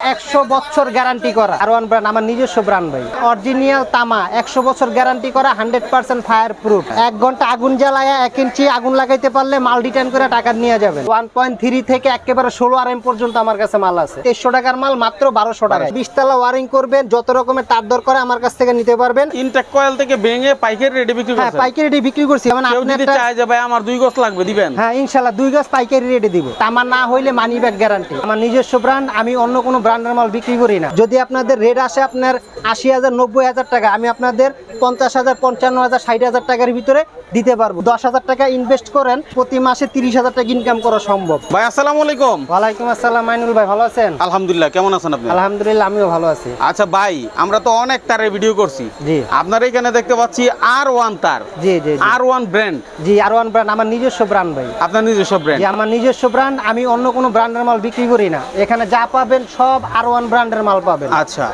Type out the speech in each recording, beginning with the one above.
একশো বছর গ্যারান্টি করা। আর ওয়ান ব্র্যান্ড আমার নিজস্ব ব্র্যান্ড ভাই। অরিজিনাল তামা একশো বছর গ্যারান্টি করা হান্ড্রেড পার্সেন্ট ফায়ার প্রুফ এক ঘণ্টা আগুন জ্বালায় এক ইঞ্চি আগুন লাগাইতে পারলে মাল রিটার্ন করে টাকা নিয়ে যাবেন। ওয়ান পয়েন্ট থ্রি থেকে একেবারে ষোলো আর এম পর্যন্ত আমার কাছে মাল আছে। তেইশশো টাকার মাল মাত্র বারোশো টাকা। বিশতলা ওয়ারিং করবেন যত রকমের তার দরকার আমার কাছ থেকে নিতে পারবেন। ইনটেক কয়েল থেকে ভেঙে পাইকারি রেডি বিক্রি হ্যাঁ পাইকারি রেডি বিক্রি করছি। মানে আপনি যদি একটা- যে ভাই আমার দুই গজ লাগবে দিবেন? হ্যাঁ ইনশাল্লাহ দুই গাছ পাইকারি রেডি দিব। তামা না হইলে মানি ব্যাগ গ্যারান্টি আমার নিজস্ব ব্র্যান্ড আমি অন্য কোনো ব্র্যান্ডের মাল বিক্রি করি না। যদি আপনাদের রেট আসে আপনার আশি হাজার, নব্বই হাজার টাকা, আমি আপনাদের পঞ্চাশ হাজার, পঞ্চান্ন হাজার, ষাট হাজার টাকার ভিতরে দিতে পারব। দশ হাজার টাকা ইনভেস্ট করেন প্রতি মাসে তিরিশ হাজার টাকা ইনকাম করা সম্ভব। ভাই আসসালামু আলাইকুম। ওয়ালাইকুম আসসালাম মাইনুল ভাই ভালো আছেন? আলহামদুলিল্লাহ কেমন আছেন আপনি? আলহামদুলিল্লাহ আমিও ভালো আছি। আচ্ছা ভাই আমরা তো অনেক তারের ভিডিও করছি। জি। আপনার এখানে দেখতে পাচ্ছি আর ওয়ান তার। জি জি। আর ওয়ান ব্র্যান্ড জি আর ওয়ান ব্র্যান্ড আমার নিজস্ব ব্র্যান্ড ভাই। আপনার নিজস্ব ব্র্যান্ড আমার নিজস্ব ব্র্যান্ড আমি অন্য কোনো ব্র্যান্ডের মাল বিক্রি করি না। এখানে যা পাবেন সব আর ওয়ান ব্র্যান্ডের মাল পাবেন। আচ্ছা।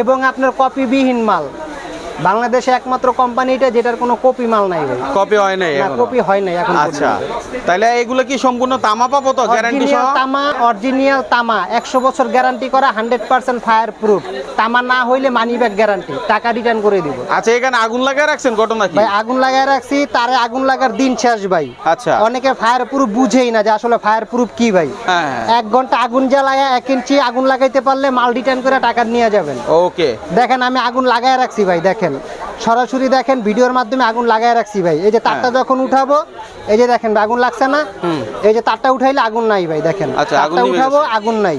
এবং আপনার কপিবিহীন মাল। বাংলাদেশে একমাত্র কোম্পানি এটা যেটার কোনো কপি মাল নাই কপি হয় নাই না কপি হয় নাই এখন আচ্ছা। তাহলে এগুলো কি সম্পূর্ণ তামা পাবো তো গ্যারান্টি সহ? তামা অরিজিনাল তামা। একশো বছর গ্যারান্টি করা হান্ড্রেড পার্সেন্ট ফায়ার প্রুফ তামা না হইলে মানি ব্যাগ গ্যারান্টি টাকা রিটার্ন করে দিব। আচ্ছা এখানে আগুন লাগিয়ে রাখছেন ঘটনা কি? ভাই আগুন লাগায় রাখছি তারে আগুন লাগার দিন শেষ ভাই। আচ্ছা। অনেকে ফায়ার প্রুফ বুঝেই না যে আসলে ফায়ার প্রুফ কি ভাই। হ্যাঁ এক ঘণ্টা আগুন জ্বালায় এক ইঞ্চি আগুন লাগাইতে পারলে মাল রিটার্ন করে টাকা নিয়ে যাবেন। ওকে দেখেন আমি আগুন লাগায় রাখছি ভাই দেখেন। সরাসরি দেখেন ভিডিওর মাধ্যমে আগুন লাগায় রাখছি ভাই। এই যে তারটা হ্যাঁ। যখন উঠাবো এই যে দেখেন আগুন লাগছে না? এই যে তারটা উঠাইলে আগুন নাই ভাই দেখেন। আচ্ছা, আগুন তারটা উঠাবো আগুন নাই।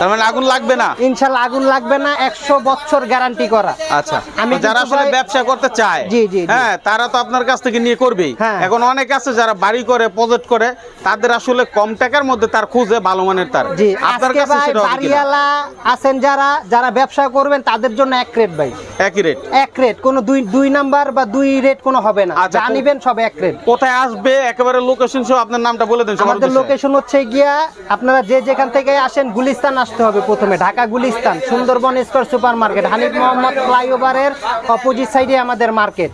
তার মানে আগুন লাগবে না? ইনশাল্লাহ আগুন লাগবে না একশো বছর গ্যারান্টি করা। আচ্ছা। আমি যারা আসলে ব্যবসা করতে চায় জি, জি, জি। হ্যাঁ তারা তো আপনার কাছ থেকে নিয়ে করবেই। হ্যাঁ। এখন অনেক আছে যারা বাড়ি করে প্রজেক্ট করে তাদের আসলে কম টাকার মধ্যে তার খুঁজে ভালো মানের তার। জি আপনার কাছে সেটা বাড়িওয়ালা আছেন যারা যারা ব্যবসা করবেন তাদের জন্য এক রেট ভাই। একই রেট এক রেট কোনো দুই দুই নাম্বার বা দুই রেট কোনো হবে না। আচ্ছা, যা সব এক রেট কোথায় আসবে একেবারে লোকেশন সহ আপনার নামটা বলে দেন আমাদের লোকেশন হচ্ছে গিয়া আপনারা যে যেখান থেকে আসেন গুলিস্তান আসতে হবে প্রথমে। Dhaka Gulistan Sundarban square super market Hanif Mohammad ফ্লাইওভারের অপোজিট সাইডে আমাদের মার্কেট।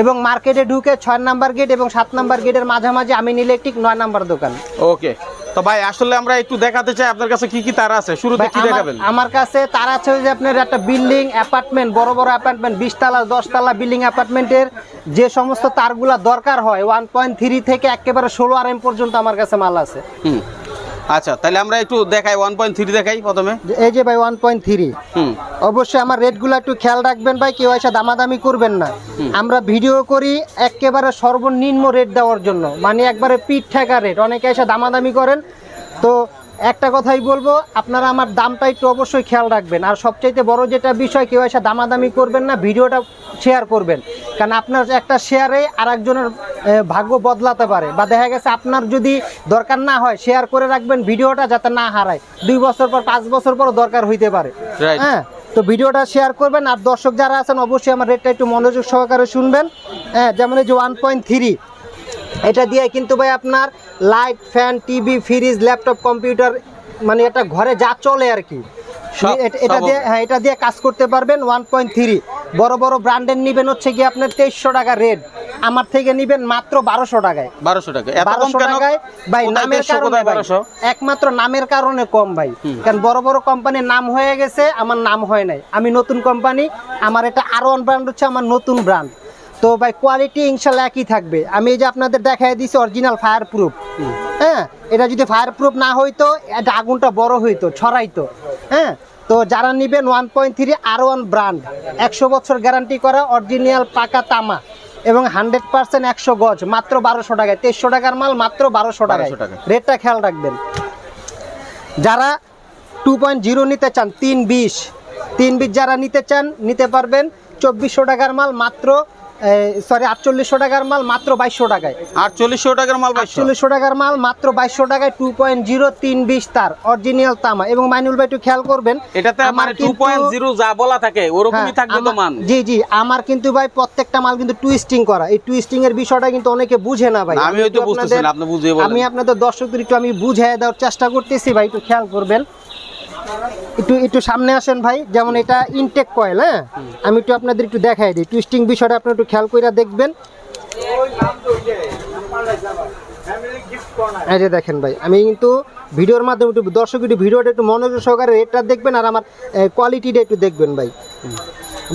এবং মার্কেটে ঢুকে ছয় নাম্বার গেট এবং সাত নাম্বার গেটের মাঝামাঝি আমিন ইলেকট্রিক নয় নাম্বার দোকান। ওকে। তো ভাই আসলে আমরা একটু দেখাতে চাই আপনার কাছে কি কি তার আছে? শুরুতে ভাই, কি দেখাবেন? আমার কাছে তার আছে যে আপনার একটা বিল্ডিং অ্যাপার্টমেন্ট বড় বড় অ্যাপার্টমেন্ট বিশতলা দশতলা বিল্ডিং অ্যাপার্টমেন্টের যে সমস্ত তারগুলা দরকার হয় ওয়ান পয়েন্ট থ্রি থেকে একেবারে ষোলো আর এম পর্যন্ত আমার কাছে মাল আছে। হুম। আচ্ছা তাহলে আমরা একটু দেখাই ওয়ান পয়েন্ট থ্রি দেখাই প্রথমে। এই যে ভাই ওয়ান পয়েন্ট থ্রি অবশ্যই আমার রেটগুলো একটু খেয়াল রাখবেন ভাই কেউ এসে দামাদামি করবেন না। আমরা ভিডিও করি একেবারে সর্বনিম্ন রেট দেওয়ার জন্য মানে একবারে পিঠ ঠেকা রেট অনেকে এসে দামাদামি করেন। তো একটা কথাই বলব আপনারা আমার দামটা একটু অবশ্যই খেয়াল রাখবেন। আর সবচাইতে বড় যেটা বিষয় কেউ এসে দামাদামি করবেন না ভিডিওটা শেয়ার করবেন। কারণ আপনার একটা শেয়ারে আর একজনের ভাগ্য বদলাতে পারে। বা দেখা গেছে আপনার যদি দরকার না হয় শেয়ার করে রাখবেন ভিডিওটা যাতে না হারায়। দুই বছর পর পাঁচ বছর পর দরকার হইতে পারে। হ্যাঁ? তো ভিডিওটা শেয়ার করবেন আর দর্শক যারা আছেন অবশ্যই আমার রেটটা একটু মনোযোগ সহকারে শুনবেন। হ্যাঁ যেমন এই যে ওয়ান পয়েন্ট থ্রি এটা দিয়ে কিন্তু ভাই আপনার light fan TV fridge laptop computer মানে এটা ঘরে যা চলে আর কি। এটা দিয়ে হ্যাঁ এটা দিয়ে কাজ করতে পারবেন ওয়ান পয়েন্ট থ্রি বড় বড় ব্র্যান্ডের নিবেন হচ্ছে কি আপনার তেইশশো টাকা রেট আমার থেকে নিবেন মাত্র বারোশো টাকায়। বারোশো টাকা বারোশো টাকায় ভাই নামের 150, কারণে কোথায় ভাই, 1200? একমাত্র নামের কারণে কম ভাই। কারণ বড় বড় কোম্পানির নাম হয়ে গেছে আমার নাম হয় নাই। আমি নতুন কোম্পানি আমার এটা আরও ওয়ান ব্র্যান্ড হচ্ছে আমার নতুন ব্র্যান্ড তো ভাই কোয়ালিটি ইনশাল্লাহ একই থাকবে। আমি এই যে আপনাদের দেখাই দিছি অরিজিনাল ফায়ার প্রুফ হ্যাঁ এটা যদি ফায়ার প্রুফ না হইতো এটা আগুনটা বড় হইতো ছড়াইতো। হ্যাঁ তো যারা নিবেন one point three R one brand একশো বছর গ্যারান্টি করা অরিজিনাল পাকা তামা। এবং হান্ড্রেড পার্সেন্ট একশো গজ মাত্র বারোশো টাকায়। তেইশশো টাকার মাল মাত্র বারোশো টাকায়। টাকা। রেটটা খেয়াল রাখবেন। যারা টু পয়েন্ট জিরো নিতে চান তিন বিশ তিন বিশ যারা নিতে চান নিতে পারবেন। চব্বিশশো টাকার মাল মাত্র সরি আটচল্লিশশো টাকার মাল মাত্র বাইশশো টাকায়। আটচল্লিশশো টাকার মাল আটচল্লিশশো টাকার মাল মাত্র বাইশশো টাকায় টু পয়েন্ট জিরো তিন বিশ তার অরিজিনাল তামা। এবং মাইনুল ভাই একটু খেয়াল করবেন এটাতে আমার টু পয়েন্ট জিরো যা বলা থাকে ওরকমই হ্যাঁ, থাকবে তো মান। জি জি আমার কিন্তু ভাই প্রত্যেকটা মাল কিন্তু টুইস্টিং করা। এই টুইস্টিং এর বিষয়টা কিন্তু অনেকে বুঝে না ভাই। আমি হয়তো বুঝতেছি আপনাদের- না, আপনি বুঝিয়ে বলেন। আমি আপনাদের দর্শকদের একটু আমি বুঝিয়ে দেওয়ার চেষ্টা করতেছি ভাই একটু খেয়াল করবেন। একটু একটু সামনে আসেন ভাই, যেমন এটা ইনটেক কয়েল হ্যাঁ? আমি একটু আপনাদের একটু দেখাই দিই। টুইস্টিং বিষয়টা আপনি একটু খেয়াল করে দেখবেন। এই যে দেখেন ভাই, আমি কিন্তু ভিডিওর মাধ্যমে একটু দর্শক একটু ভিডিওটা একটু মনোযোগ সহকারে রেটটা দেখবেন আর আমার কোয়ালিটিটা একটু দেখবেন ভাই।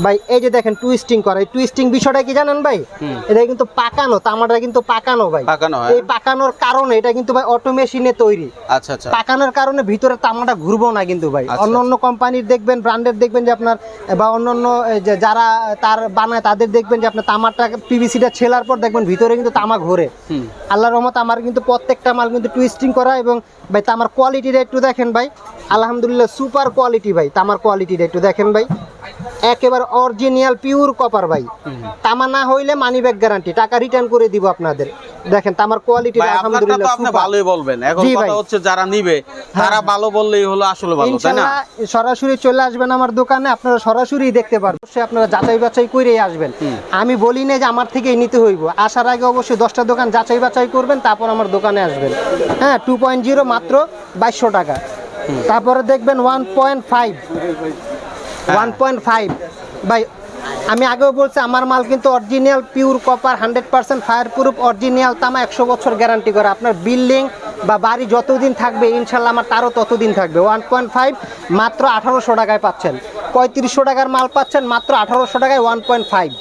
ভাই এই যে দেখেন টুইস্টিং করা এই টুইস্টিং বিষয়টা কি জানেন ভাই? এটা কিন্তু পাকানো তামাটা কিন্তু পাকানো ভাই। পাকানো হয়। এই পাকানোর কারণে এটা কিন্তু ভাই অটো মেশিনে তৈরি। আচ্ছা আচ্ছা। পাকানোর কারণে ভিতরে তামাটা ঘুরবো না কিন্তু ভাই। অন্য অন্য কোম্পানির দেখবেন ব্র্যান্ডের দেখবেন যে আপনার বা অন্য অন্য যে যারা তার বানায় তাদের দেখবেন যে আপনার তামারটা পিভিসিটা ছেলার পর দেখবেন ভিতরে কিন্তু তামা ঘোরে। হুম। আল্লাহর রহমত আমার কিন্তু প্রত্যেকটা মাল কিন্তু টুইস্টিং করা এবং ভাই তামার কোয়ালিটিটা একটু দেখেন ভাই। আলহামদুলিল্লাহ সুপার কোয়ালিটি ভাই তামার কোয়ালিটিটা একটু দেখেন ভাই। একেবারে অরিজিনাল পিওর কপার ভাই। তামা না হইলে মানি ব্যাগ গ্যারান্টি টাকা রিটার্ন করে দিব আপনাদের। দেখেন তামার কোয়ালিটি আলহামদুলিল্লাহ আপনি ভালোই বলবেন। এখন কথা হচ্ছে যারা নিবে তারা ভালো বললেই হলো আসলে ভালো তাই না? সরাসরি চলে আসবেন আমার দোকানে আপনারা সরাসরি দেখতে পারবেন। অবশ্যই আপনারা যাচাই বাছাই করেই আসবেন। আমি বলি না যে আমার থেকেই নিতে হইব। আসার আগে অবশ্যই দশটা দোকান যাচাই বাছাই করবেন তারপর আমার দোকানে আসবেন। হ্যাঁ টু পয়েন্ট জিরো মাত্র বাইশশো টাকা। তারপরে দেখবেন one point five one point five ভাই আমি আগেও বলছি আমার মাল কিন্তু original pure copper hundred percent fire proof original তামা একশো বছর গ্যারান্টি করে। আপনার বিল্ডিং বা বাড়ি যতদিন থাকবে ইনশাল্লাহ আমার তারও ততদিন থাকবে। ওয়ান পয়েন্ট ফাইভ মাত্র আঠারোশো টাকায় পাচ্ছেন। পঁয়ত্রিশশো টাকার মাল পাচ্ছেন মাত্র আঠারোশো টাকায় ওয়ান পয়েন্ট ফাইভ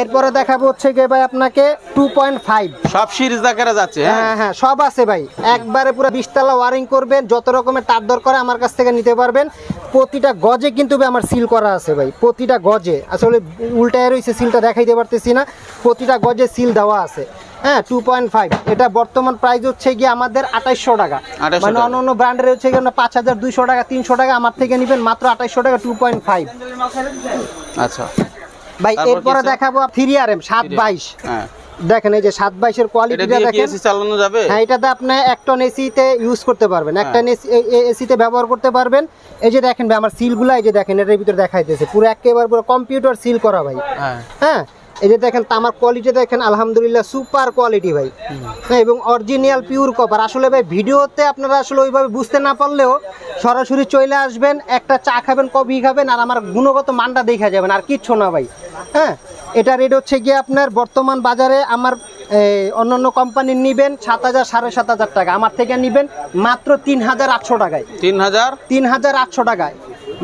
এরপরে দেখাবো হচ্ছে গিয়ে ভাই আপনাকে টু পয়েন্ট ফাইভ সব সিরিজ দেখারা যাচ্ছে হ্যাঁ। হ্যাঁ হ্যাঁ সব আছে ভাই। একবারে পুরো বিশতলা ওয়ারিং করবেন যত রকমের তার দরকার আমার কাছ থেকে নিতে পারবেন। প্রতিটা গজে কিন্তু ভাই আমার সিল করা আছে ভাই। প্রতিটা গজে। আসলে উল্টায় রয়েছে সিলটা দেখাইতে পারতেছি না। প্রতিটা গজে সিল দেওয়া আছে। হ্যাঁ টু পয়েন্ট ফাইভ এটা বর্তমান প্রাইস হচ্ছে গিয়ে আমাদের আঠাইশশো টাকা। মানে অন্য অন্য ব্র্যান্ডের হচ্ছে গিয়ে পাঁচ হাজার দুইশো টাকা তিনশো টাকা আমার থেকে নেবেন মাত্র আঠাইশশো টাকা টু পয়েন্ট ফাইভ আচ্ছা। ভাই এরপরে? দেখাবো থ্রি আর এম সাত বাইশ। হ্যাঁ। দেখেন এই যে সাত বাইশের কোয়ালিটিটা দেখেন। এসি চালানো যাবে? হ্যাঁ এটাতে আপনি এক টন এসিতে ইউজ করতে পারবেন। এক হ্যাঁ। এসিতে ব্যবহার করতে পারবেন। এই যে দেখেন ভাই আমার সিলগুলো এই যে দেখেন এটার ভিতর দেখাইতেছে। পুরো একেবারে পুরো কম্পিউটার সিল করা ভাই। হ্যাঁ। হ্যাঁ এই যে দেখেন তামার কোয়ালিটি দেখেন আলহামদুলিল্লাহ সুপার কোয়ালিটি ভাই। হ্যাঁ এবং অরিজিনাল পিওর কপার আসলে ভাই ভিডিওতে আপনারা আসলে ওইভাবে বুঝতে না পারলেও সরাসরি চলে আসবেন একটা চা খাবেন কফি খাবেন আর আমার গুণগত মানটা দেখা যাবেন আর কিচ্ছু না ভাই। হ্যাঁ এটা রেট হচ্ছে গিয়ে আপনার বর্তমান বাজারে আমার অন্যান্য কোম্পানির নিবেন সাত হাজার সাড়ে সাত হাজার টাকা। আমার থেকে নিবেন মাত্র তিন হাজার আটশো টাকায়। তিন হাজার? তিন হাজার আটশো টাকায়।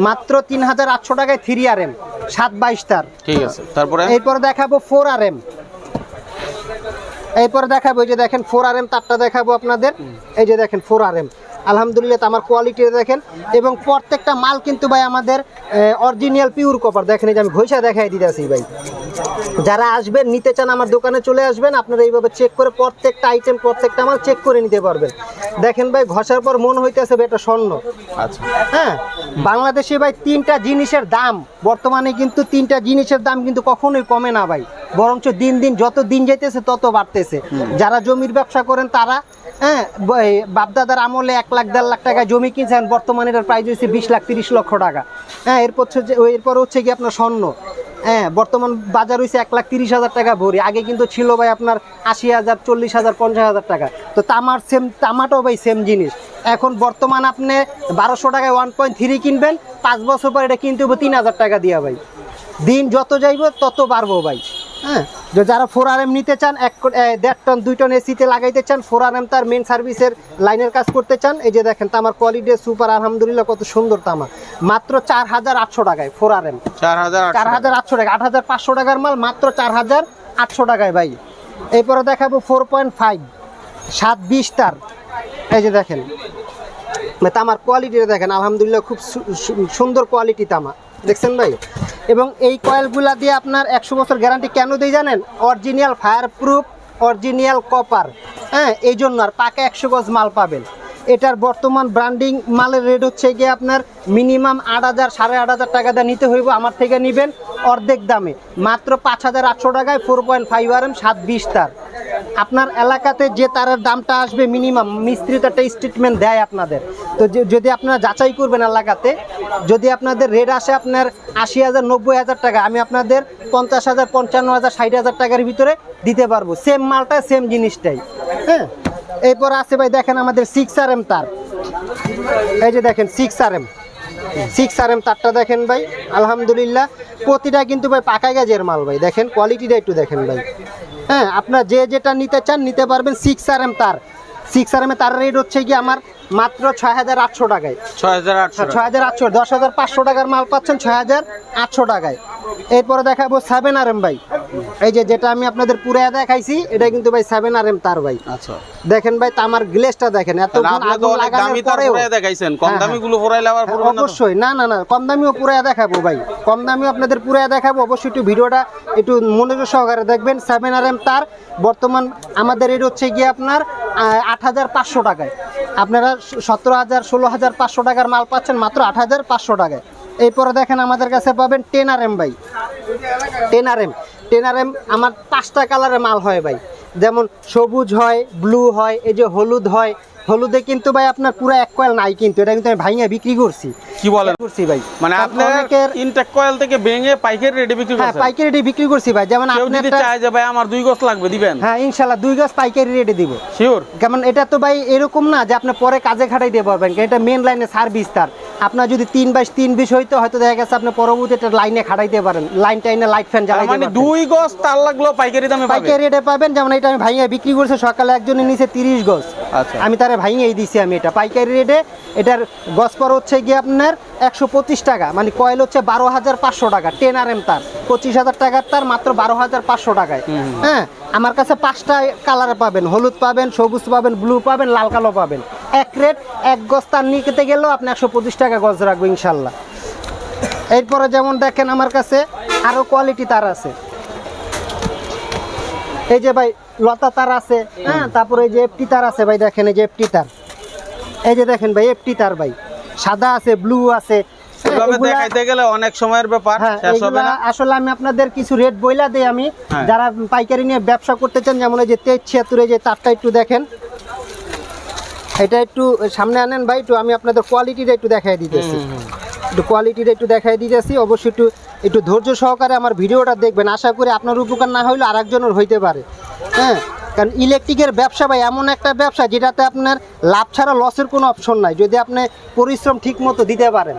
মাত্র তিন হাজার আটশো টাকায় থ্রি আর এম সাত বাইশ তার। ঠিক আছে তারপরে? এরপর দেখাবো ফোর আর এম এরপরে দেখাবো এই যে দেখেন ফোর আর এম তারটা দেখাবো আপনাদের। এই যে দেখেন ফোর আর এম আলহামদুলিল্লাহ তো আমার কোয়ালিটি দেখেন। এবং প্রত্যেকটা মাল কিন্তু ভাই আমাদের অরিজিনাল পিওর কপার দেখেন যে আমি ঘষা দেখাই দিতেছি ভাই। যারা আসবেন নিতে চান আমার দোকানে চলে আসবেন আপনারা এইভাবে চেক করে প্রত্যেকটা আইটেম প্রত্যেকটা মাল চেক করে নিতে পারবেন। দেখেন ভাই ঘষার পর মন হইতেছে এটা স্বর্ণ। আচ্ছা। হ্যাঁ বাংলাদেশে ভাই তিনটা জিনিসের দাম বর্তমানে কিন্তু তিনটা জিনিসের দাম কিন্তু কখনোই কমে না ভাই। বরঞ্চ দিন দিন যত দিন যাইতেছে তত বাড়তেছে। যারা জমির ব্যবসা করেন তারা হ্যাঁ বাপদাদার আমলে এক লাখ, দেড় লাখ টাকা জমি কিনছেন, বর্তমানে এটার প্রাইস হয়েছে বিশ লাখ, তিরিশ লক্ষ টাকা। হ্যাঁ এরপর হচ্ছে এরপর হচ্ছে কি আপনার স্বর্ণ। হ্যাঁ বর্তমান বাজার হয়েছে এক লাখ, তিরিশ হাজার টাকা ভরি। আগে কিন্তু ছিল ভাই আপনার আশি হাজার, চল্লিশ হাজার, পঞ্চাশ হাজার টাকা। তো তামার সেম তামাটাও ভাই সেম জিনিস। এখন বর্তমান আপনি বারোশো টাকায় ওয়ান পয়েন্ট থ্রি কিনবেন, পাঁচ বছর পর এটা কিনতে হবে তিন হাজার টাকা দিয়া ভাই। দিন যত যাইব তত বাড়বো ভাই। হ্যাঁ যে যারা ফোর আর এম নিতে চান এক দেড় টন দুই টন এসিতে লাগাইতে চান ফোর আর এম তার মেন সার্ভিসের লাইনের কাজ করতে চান এই যে দেখেন তামার কোয়ালিটি সুপার আলহামদুলিল্লাহ কত সুন্দর তামা মাত্র চার হাজার আটশো টাকায় ফোর আর এম চার হাজার আটশো চার হাজার আটশো টাকা আট হাজার পাঁচশো টাকার মাল মাত্র চার হাজার আটশো টাকায় ভাই। এরপরে দেখাবো ফোর পয়েন্ট ফাইভ সাত বিশ তার। এই যে দেখেন মানে তামার কোয়ালিটিটা দেখেন আলহামদুলিল্লাহ খুব সুন্দর কোয়ালিটি তামা দেখছেন ভাই? এবং এই কয়েলগুলা দিয়ে আপনার একশো বছর গ্যারান্টি কেন দিয়ে জানেন? Original fire proof original copper হ্যাঁ এই জন্য আর পাকে একশো গজ মাল পাবেন। এটার বর্তমান ব্র্যান্ডিং মালের রেট হচ্ছে গিয়ে আপনার মিনিমাম আট হাজার, সাড়ে আট হাজার টাকা দিয়ে নিতে হইব আমার থেকে নেবেন অর্ধেক দামে। মাত্র পাঁচ হাজার আটশো টাকায় four point five R M সাত বিশ তার। আপনার এলাকাতে যে তারের দামটা আসবে মিনিমাম মিস্ত্রি তো একটা স্টেটমেন্ট দেয় আপনাদের। তো যদি আপনারা যাচাই করবেন এলাকাতে, যদি আপনাদের রেট আসে আপনার আশি হাজার, নব্বই হাজার টাকা, আমি আপনাদের পঞ্চাশ হাজার, পঞ্চান্ন হাজার, ষাট হাজার টাকার ভিতরে দিতে পারব। সেম মালটা সেম জিনিসটাই। হ্যাঁ? এরপর আছে ভাই, দেখেন আমাদের সিক্স আর এম তার। এই যে দেখেন six R M six R M তারটা দেখেন ভাই, আলহামদুলিল্লাহ। প্রতিটা কিন্তু ভাই পাকা গাজের মাল ভাই, দেখেন। কোয়ালিটিটা একটু দেখেন ভাই। হ্যাঁ আপনার যে যেটা নিতে চান, নিতে পারবেন সিক্স আর এম তার। সিক্স আর এম তার রেট হচ্ছে কি আমার মাত্র ছয় হাজার আটশো টাকায়। ছয় হাজার আটশো। ছয় হাজার আটশো। দশ হাজার পাঁচশো টাকার মাল পাচ্ছেন ছয় হাজার আটশো টাকায়। এরপরে দেখাবো সেভেন আর এম ভাই। এই যে যেটা আমি আপনাদের পুরো দেখাইছি এটা কিন্তু ভাই সেভেন আর এম তার ভাই। আচ্ছা। দেখেন ভাই তামার গ্লেসটা দেখেন এত তার ফুরাই দেখাইছেন। কম হ্যাঁ, দামি গুলো ফুরাইলে আবার অবশ্যই না না না কম দামিও পুরাই দেখাবো ভাই। কম দামিও আপনাদের পুরাই দেখাবো। অবশ্যই একটু ভিডিওটা একটু মনোযোগ সহকারে দেখবেন। সেভেন আর এম তার বর্তমান আমাদের রেট হচ্ছে গিয়ে আপনার আট হাজার পাঁচশো টাকায়। আপনারা সতেরো হাজার, ষোলো হাজার, পাঁচশো টাকার মাল পাচ্ছেন মাত্র আট হাজার পাঁচশো টাকায়। এরপরে দেখেন আমাদের কাছে পাবেন টেন আর এম ভাই। Ten R M. Ten R M, আমার পাঁচটা কালারের মাল হয় ভাই। যেমন সবুজ হয় ব্লু হয় এই যে হলুদ হয় হলুদে কিন্তু ভাই আপনার পুরো এক কয়েল নাই কিন্তু এটা কিন্তু আমি ভাইঙে বিক্রি করছি। কি বলেন? করছি ভাই। মানে কারণ আপনি অনেকের ইনটেক কয়েল থেকে ভেঙে পাইকারি রেটে বিক্রি হ্যাঁ করছেন। পাইকারি রেটে বিক্রি করছি ভাই। যেমন আপনি যদি চায় যে ভাই আমার দুই গছ লাগবে দিবেন? হ্যাঁ ইনশাল্লাহ দুই গাছ পাইকারি রেটে দিব। শিওর কেমন এটা তো ভাই এরকম না যে আপনি পরে কাজে খাটাই দিয়ে পারবেন এটা মেন লাইনে সার্ভিস তার। আপনার যদি তিন বাইশ তিন বিশ হইতো হয়তো দেখা গেছে আপনি পরবর্তীতে লাইনে খাটাইতে পারেন। লাইন টাইনে লাইট ফ্যান জ্বালাইতে মানে দুই গছ তার লাগল পাইকারি দামে পাইকারি রেটে পাবেন যেমন এটা আমি ভাইয়া বিক্রি করছে সকালে একজনের নিচে তিরিশ গজ। আচ্ছা। আমি তারে ভাইয়াই দিছি আমি এটা। পাইকারি রেটে এটার গজ পর হচ্ছে গিয়ে আপনার একশো পঁচিশ টাকা মানে কয়েল হচ্ছে বারো হাজার পাঁচশো টাকা টেন আর এম তার। পঁচিশ হাজার টাকার তার মাত্র বারো হাজার পাঁচশো টাকায়। হ্যাঁ আমার কাছে পাঁচটা কালার পাবেন হলুদ পাবেন সবুজ পাবেন ব্লু পাবেন লাল কালো পাবেন। এক রেট এক গজ তার নিতে গেলেও আপনি একশো পঁচিশ টাকা গজ রাখব ইনশাল্লাহ। এরপরে যেমন দেখেন আমার কাছে আরও কোয়ালিটি তার আছে। এই যে ভাই লতা তার আছে হ্যাঁ? তারপরে এই যে এফটি তার আছে ভাই দেখেন এই যে এফটি তার। এই যে দেখেন ভাই এফটি তার ভাই। সাদা আছে ব্লু আছে। দেখাইতে গেলে অনেক সময়ের ব্যাপার হ্যাঁ শেষ হবে না। আসলে আমি আপনাদের কিছু রেট বইলা দেই আমি। হ্যাঁ। যারা পাইকারি নিয়ে ব্যবসা করতে চান যেমন এই যে তেজ ছিয়াত্তরে যে তারটা একটু দেখেন। এটা একটু সামনে আনেন ভাই একটু আমি আপনাদের কোয়ালিটিটা একটু দেখাই দিতেছি। একটু কোয়ালিটিটা একটু দেখাই দিতেছি অবশ্যই একটু একটু ধৈর্য সহকারে আমার ভিডিওটা দেখবেন। আশা করি আপনার উপকার না হইলে আরেকজনের হইতে পারে। হ্যাঁ? কারণ ইলেকট্রিকের ব্যবসা ভাই, এমন একটা ব্যবসা যেটাতে আপনার লাভ ছাড়া লসের কোনো অপশন নাই, যদি আপনি পরিশ্রম ঠিক মতো দিতে পারেন।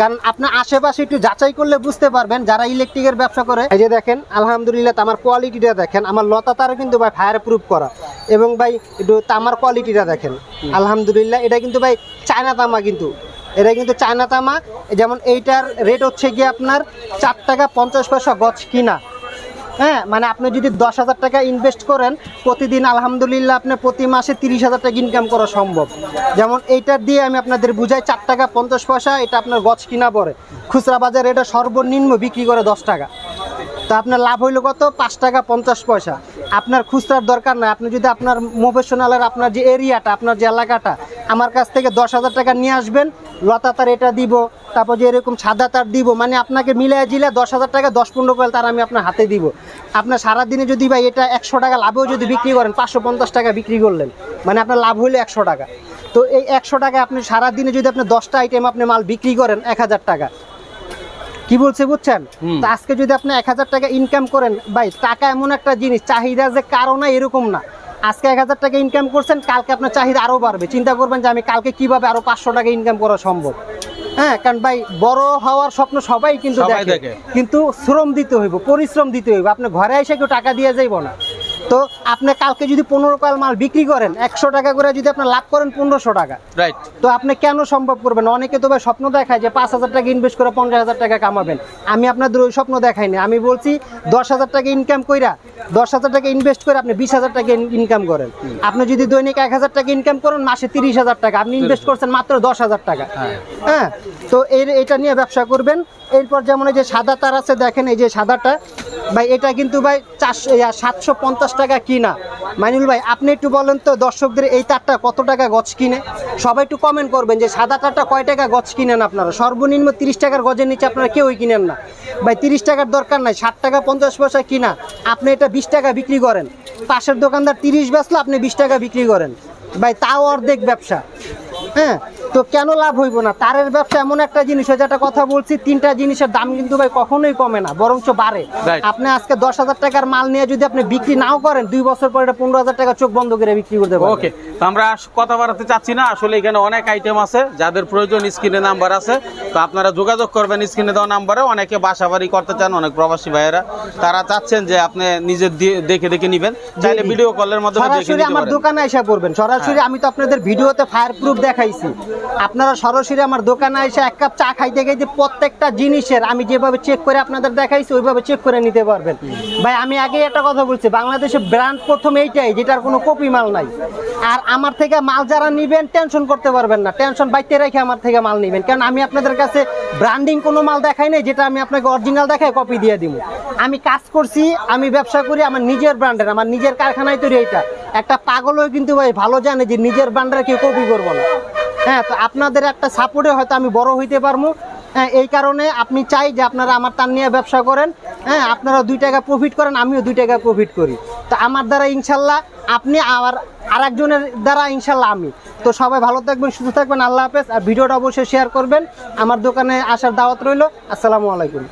কারণ আপনার আশেপাশে একটু যাচাই করলে বুঝতে পারবেন যারা ইলেকট্রিকের ব্যবসা করে। এই যে দেখেন, আলহামদুলিল্লাহ আমার কোয়ালিটিটা দেখেন, আমার লতা তারও কিন্তু ভাই ফায়ার প্রুফ করা। এবং ভাই একটু তামার কোয়ালিটিটা দেখেন। আলহামদুলিল্লাহ, এটা কিন্তু ভাই চায়না তামা কিন্তু। এটা কিন্তু চায়না তামা, যেমন এইটার রেট হচ্ছে গিয়ে আপনার চার টাকা পঞ্চাশ পয়সা গছ কিনা। হ্যাঁ মানে আপনি যদি দশ হাজার টাকা ইনভেস্ট করেন, প্রতিদিন আলহামদুলিল্লাহ আপনি প্রতি মাসে তিরিশ হাজার টাকা ইনকাম করা সম্ভব। যেমন এইটার দিয়ে আমি আপনাদের বুঝাই, চার টাকা পঞ্চাশ পয়সা, এটা আপনার গছ কিনা পড়ে। খুচরা বাজারে এটা সর্বনিম্ন বিক্রি করে দশ টাকা। তো আপনার লাভ হইল কত? পাঁচ টাকা পঞ্চাশ পয়সা। আপনার খুচরার দরকার নাই। আপনি যদি আপনার মোফেশনালের আপনার যে এরিয়াটা আপনার যে এলাকাটা আমার কাছ থেকে দশ হাজার টাকা নিয়ে আসবেন লতা তার এটা দিব তারপর যে এরকম সাদা তার দিব মানে আপনাকে মিলিয়ে জিলে দশ হাজার টাকা দশ পনেরো কয়েল তার আমি আপনার হাতে দিব। আপনার সারাদিনে যদি ভাই এটা একশো টাকা লাভেও যদি বিক্রি করেন পাঁচশো পঞ্চাশ টাকা বিক্রি করলেন মানে আপনার লাভ হইল একশো টাকা। তো এই একশো টাকা আপনি সারাদিনে যদি আপনি দশটা আইটেম আপনি মাল বিক্রি করেন এক হাজার টাকা। কি বলছে বুঝছেন? তো আজকে যদি আপনি এক হাজার টাকা ইনকাম করেন ভাই টাকা এমন একটা জিনিস চাহিদা যে কারও না এরকম না। আজকে এক হাজার টাকা ইনকাম করছেন কালকে আপনার চাহিদা আরও বাড়বে। চিন্তা করবেন যে আমি কালকে কীভাবে আরও পাঁচশো টাকা ইনকাম করা সম্ভব। হ্যাঁ কারণ ভাই বড় হওয়ার স্বপ্ন সবাই কিন্তু দেখে। কিন্তু শ্রম দিতে হইব পরিশ্রম দিতে হইব। আপনি ঘরে এসে কেউ টাকা দিয়ে যাইব না। তো আপনি কালকে যদি পনেরো কয়েল মাল বিক্রি করেন একশো টাকা করে যদি আপনি লাভ করেন পনেরোশো টাকা। রাইট তো আপনি কেন সম্ভব করবেন অনেকে তো ভাই স্বপ্ন দেখায় যে পাঁচ হাজার টাকা ইনভেস্ট করে পঞ্চাশ হাজার টাকা কামাবেন। আমি আপনাদের ওই স্বপ্ন দেখাই না আমি বলছি দশ হাজার টাকা ইনকাম কইরা দশ হাজার টাকা ইনভেস্ট করে আপনি বিশ হাজার টাকা ইনকাম করেন। আপনি যদি দৈনিক এক হাজার টাকা ইনকাম করেন মাসে তিরিশ হাজার টাকা। আপনি ইনভেস্ট করছেন মাত্র দশ হাজার টাকা। হ্যাঁ। তো এর এটা নিয়ে ব্যবসা করবেন। এরপর যেমন এই যে সাদা তার আছে দেখেন এই যে সাদাটা। ভাই এটা কিন্তু ভাই চারশো সাতশো পঞ্চাশ টাকা কিনা। মাইনুল ভাই আপনি একটু বলেন তো দর্শকদের এই তারটা কত টাকা গছ কিনে? সবাই একটু কমেন্ট করবেন যে সাদা তারটা কয় টাকা গছ কিনেন আপনারা? সর্বনিম্ন তিরিশ টাকার গজের নিচে আপনারা কেউই কিনেন না। ভাই তিরিশ টাকার দরকার নাই। ষাট টাকা পঞ্চাশ পয়সা কিনা। আপনি এটা বিশ টাকা বিক্রি করেন। পাশের দোকানদার তিরিশ বেচলো, আপনি বিশ টাকা বিক্রি করেন। ভাই, তাও অর্ধেক ব্যবসা। হ্যাঁ? তো কেন লাভ হইব না? তারের ব্যবসা এমন একটা জিনিস হয় যেটা কথা বলছি তিনটা জিনিসের দাম কিন্তু ভাই কখনোই কমে না বরঞ্চ বাড়ে। আপনি আজকে দশ হাজার টাকার মাল নিয়ে যদি আপনি বিক্রি নাও করেন দুই বছর পরে এটা পনেরো হাজার টাকা চোখ বন্ধ করে বিক্রি করতে পারবেন ওকে তো আমরা কথা বাড়াতে চাচ্ছি না আসলে এখানে অনেক আইটেম আছে যাদের প্রয়োজন স্ক্রিনে নাম্বার আছে। তো আপনারা যোগাযোগ করবেন স্ক্রিনে দেওয়া নাম্বারে অনেকে বাসা বাড়ি করতে চান অনেক প্রবাসী ভাইয়েরা। তারা চাচ্ছেন যে আপনি নিজে দিয়ে- দেখে দেখে নিবেন চাইলে ভিডিও কলের মাধ্যমে সরাসরি আমার হ্যাঁ। দোকানে এসে পড়বেন সরাসরি আমি তো আপনাদের ভিডিওতে ফায়ার প্রুফ দেখাইছি। আপনারা সরাসরি আমার দোকানে এসে এক কাপ চা খাইতে খাইতে প্রত্যেকটা জিনিসের আমি যেভাবে চেক করে আপনাদের দেখাইছি, ওইভাবে চেক করে নিতে পারবেন। ভাই, আমি আগে একটা কথা বলছি, বাংলাদেশে ব্র্যান্ড প্রথম এইটাই, যেটার কোনো কপি মাল নাই। আর আমার থেকে মাল যারা নিবেন টেনশন করতে পারবেন না। টেনশন বাইতে রেখে আমার থেকে মাল নিবেন। কারণ আমি আপনাদের কাছে ব্র্যান্ডিং কোনো মাল দেখাই নাই, যেটা আমি আপনাকে অরিজিনাল দেখাই কপি দিয়ে দিব আমি কাজ করছি, আমি ব্যবসা করি, আমার নিজের ব্র্যান্ডের আমার নিজের কারখানায় তৈরি এটা একটা পাগলও কিন্তু ভাই ভালো জানে যে নিজের ব্র্যান্ডের কেউ কপি করব না। হ্যাঁ তো আপনাদের একটা সাপোর্টে হয়তো আমি বড় হইতে পারব হ্যাঁ এই কারণে আপনি চাই যে আপনারা আমার তার নিয়ে ব্যবসা করেন। হ্যাঁ আপনারা দুই টাকা প্রফিট করেন, আমিও দুই টাকা প্রফিট করি। তো আমার দ্বারা ইনশাল্লাহ আপনি আর আরেকজনের দ্বারা ইনশাল্লাহ আমি। তো সবাই ভালো থাকবেন, সুস্থ থাকবেন, আল্লাহ হাফেজ। আর ভিডিওটা অবশ্যই শেয়ার করবেন। আমার দোকানে আসার দাওয়াত রইল। আসসালামু আলাইকুম।